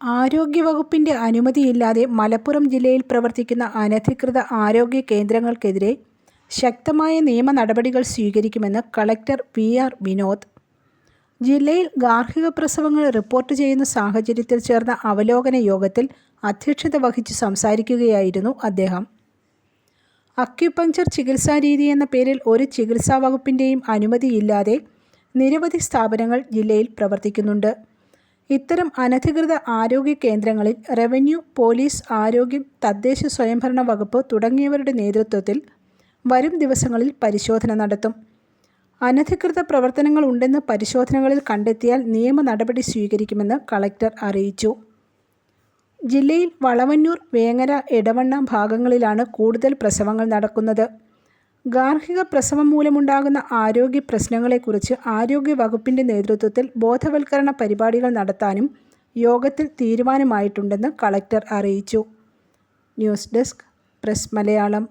ആരോഗ്യവകുപ്പിന്റെ അനുമതിയില്ലാതെ മലപ്പുറം ജില്ലയിൽ പ്രവർത്തിക്കുന്ന അനധികൃത ആരോഗ്യ കേന്ദ്രങ്ങൾക്കെതിരെ ശക്തമായ നിയമ നടപടികൾ സ്വീകരിക്കുമെന്ന് കളക്ടർ വി ആർ വിനോദ്. ജില്ലയിൽ ഗാർഹിക പ്രസവങ്ങൾ റിപ്പോർട്ട് ചെയ്യുന്ന സാഹചര്യത്തിൽ ചേർന്ന അവലോകന യോഗത്തിൽ അധ്യക്ഷത വഹിച്ചു സംസാരിക്കുകയായിരുന്നു അദ്ദേഹം. അക്യുപങ്ചർ ചികിത്സാരീതി എന്ന പേരിൽ ഒരു ചികിത്സാ വകുപ്പിന്റെയും അനുമതിയില്ലാതെ നിരവധി സ്ഥാപനങ്ങൾ ജില്ലയിൽ പ്രവർത്തിക്കുന്നുണ്ട്. ഇത്തരം അനധികൃത ആരോഗ്യ കേന്ദ്രങ്ങളിൽ റവന്യൂ പോലീസ് ആരോഗ്യം തദ്ദേശ സ്വയംഭരണ വകുപ്പ് തുടങ്ങിയവരുടെ നേതൃത്വത്തിൽ വരും ദിവസങ്ങളിൽ പരിശോധന നടത്തും. അനധികൃത പ്രവർത്തനങ്ങൾ ഉണ്ടെന്ന് പരിശോധനകളിൽ കണ്ടെത്തിയാൽ നിയമ നടപടി സ്വീകരിക്കുമെന്ന് കളക്ടർ അറിയിച്ചു. ജില്ലയിൽ വളവന്നൂർ വേങ്ങര എടവണ്ണ ഭാഗങ്ങളിലാണ് കൂടുതൽ പ്രസവങ്ങൾ നടക്കുന്നത്. ഗാർഹിക പ്രസവം മൂലമുണ്ടാകുന്ന ആരോഗ്യ പ്രശ്നങ്ങളെക്കുറിച്ച് ആരോഗ്യ വകുപ്പിന്റെ നേതൃത്വത്തിൽ ബോധവൽക്കരണ പരിപാടികൾ നടത്താനും യോഗത്തിൽ തീരുമാനമായിട്ടുണ്ടെന്ന് കളക്ടർ അറിയിച്ചു. News desk press Malayalam.